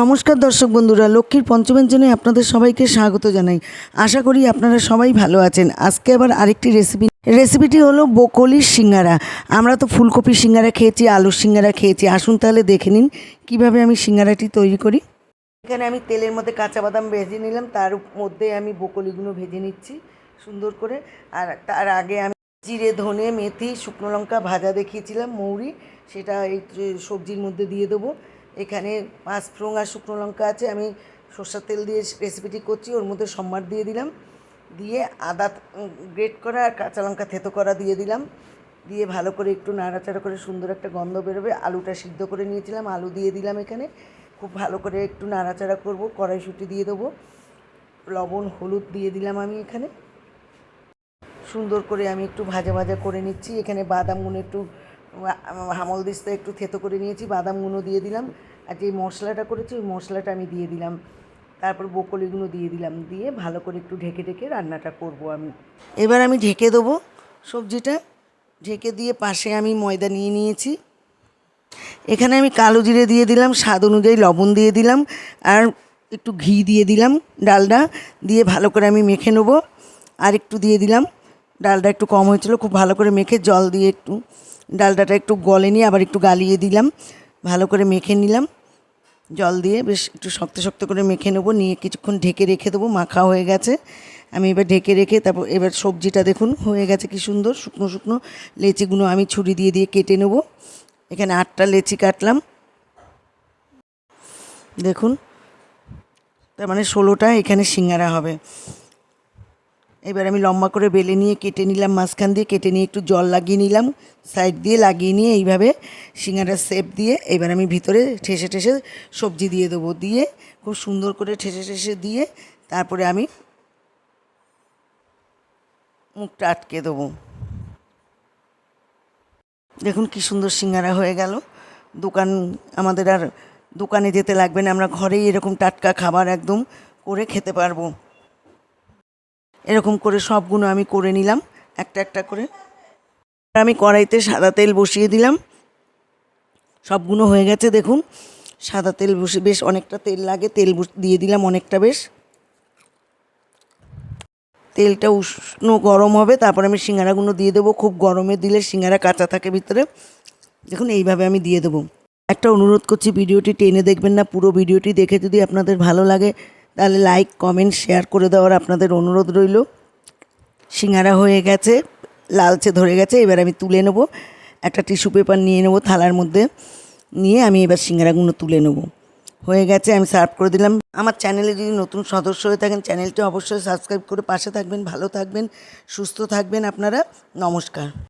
নমস্কার দর্শক বন্ধুরা, লক্ষ্মীর পঞ্চমের আপনাদের সবাইকে স্বাগত জানাই। আশা করি আপনারা সবাই ভালো আছেন। আজকে আবার আরেকটি রেসিপি রেসিপিটি হলো বকলির সিঙ্গারা। আমরা তো ফুলকপি সিঙ্গারা খেয়েছি, আলুর সিঙ্গারা খেয়েছি। আসুন তাহলে দেখে নিন, কীভাবে আমি সিঙ্গারাটি তৈরি করি। এখানে আমি তেলের মধ্যে কাঁচা বাদাম ভেজে নিলাম, তার মধ্যে আমি বকলিগুলো ভেজে নিচ্ছি সুন্দর করে। আর তার আগে আমি জিরে, ধনে, মেথি, শুকনো লঙ্কা ভাজা দেখিয়েছিলাম, মৌরি। সেটা এই সবজির মধ্যে দিয়ে দেবো। এখানে পাঁচ ফোড়ন আর শুকনো লঙ্কা আছে, আমি সর্ষের তেল দিয়ে রেসিপিটি করছি, ওর মধ্যে সম্বার দিয়ে দিলাম। দিয়ে আদা গ্রেট করা আর কাঁচা লঙ্কা থেতো করা দিয়ে দিলাম। দিয়ে ভালো করে একটু নাড়াচাড়া করে সুন্দর একটা গন্ধ বেরোবে, আলুটা সিদ্ধ করে নিয়েছিলাম, আলু দিয়ে দিলাম এখানে। খুব ভালো করে একটু নাড়াচাড়া করব, কড়াইশুঁটি দিয়ে দেবো। লবণ, হলুদ দিয়ে দিলাম আমি এখানে। সুন্দর করে আমি একটু ভাজা ভাজা করে নিচ্ছি, এখানে বাদামগুলো একটু হামল দিস্তা একটু থেতো করে নিয়েছি বাদামগুলো দিয়ে দিলাম, আর যে মশলাটা করেছি ওই মশলাটা আমি দিয়ে দিলাম। তারপর বকলিগুলো দিয়ে দিলাম, দিয়ে ভালো করে একটু ঢেকে ঢেকে রান্নাটা করব আমি। এবার আমি ঢেকে দেবো সবজিটা, ঢেকে দিয়ে পাশে আমি ময়দা নিয়ে নিয়েছি। এখানে আমি কালো জিরে দিয়ে দিলাম, স্বাদ অনুযায়ী লবণ দিয়ে দিলাম, আর একটু ঘি দিয়ে দিলাম ডালটা দিয়ে ভালো করে আমি মেখে নেব। আর একটু দিয়ে দিলাম ডালটা একটু কম হয়েছিল, খুব ভালো করে মেখে জল দিয়ে একটু ডালটাটা একটু গলে নিয়ে আবার একটু গালিয়ে দিলাম। ভালো করে মেখে নিলাম। জল দিয়ে বেশ একটু শক্ত শক্ত করে মেখে নেব। নিয়ে কিছুক্ষণ ঢেকে রেখে দেবো। মাখা হয়ে গেছে। আমি এবার ঢেকে রেখে তারপর এবার সবজিটা দেখুন হয়ে গেছে কি সুন্দর। শুকনো শুকনো লেচিগুলো আমি ছুরি দিয়ে দিয়ে কেটে নেব। এখানে আটটা লেচি কাটলাম। দেখুন। তার মানে ষোলোটা এখানে সিঙ্গারা হবে। এবার আমি লম্বা করে বেলে নিয়ে কেটে নিলাম, মাঝখান দিয়ে কেটে নিয়ে একটু জল লাগিয়ে নিলাম, সাইড দিয়ে লাগিয়ে নিয়ে এইভাবে সিঙ্গারার শেপ দিয়ে এবার আমি ভিতরে ঠেসে ঠেসে সবজি দিয়ে দেবো, দিয়ে খুব সুন্দর করে ঠেসে ঠেসে দিয়ে তারপরে আমি মুখটা আটকে দেবো। দেখুন কি সুন্দর সিঙ্গারা হয়ে গেল। দোকান, আমাদের আর দোকানে যেতে লাগবে না, আমরা ঘরেই এরকম টাটকা খাবার একদম করে খেতে পারব। এরকম করে সবগুলো আমি করে নিলাম, একটা একটা করে। আমি কড়াইতে সাদা তেল বসিয়ে দিলাম। সবগুলো হয়ে গেছে, দেখুন। সাদা তেল বসে, বেশ অনেকটা তেল লাগে, তেল দিয়ে দিলাম অনেকটা বেশ। তেলটা উষ্ণ গরম হবে, তারপর আমি সিঙ্গারাগুলো দিয়ে দেবো। খুব গরমে দিলে সিঙ্গারা কাঁচা থাকে ভিতরে। দেখুন, এইভাবে আমি দিয়ে দেবো। একটা অনুরোধ করছি, ভিডিওটি টেনে দেখবেন না, পুরো ভিডিওটি দেখে যদি আপনাদের ভালো লাগে তাহলে লাইক কমেন্ট শেয়ার করে দেওয়ার আপনাদের অনুরোধ রইল। সিঙ্গারা হয়ে গেছে, লালচে ধরে গেছে, এবার আমি তুলে নেব। একটা টিস্যু পেপার নিয়ে নেব থালার মধ্যে। নিয়ে আমি এবার সিঙ্গারাগুলো তুলে নেব। হয়ে গেছে, আমি সার্ভ করে দিলাম। আমার চ্যানেলে যদি নতুন সদস্য হয়ে থাকেন চ্যানেলটি অবশ্যই সাবস্ক্রাইব করে পাশে থাকবেন, ভালো থাকবেন, সুস্থ থাকবেন আপনারা। নমস্কার।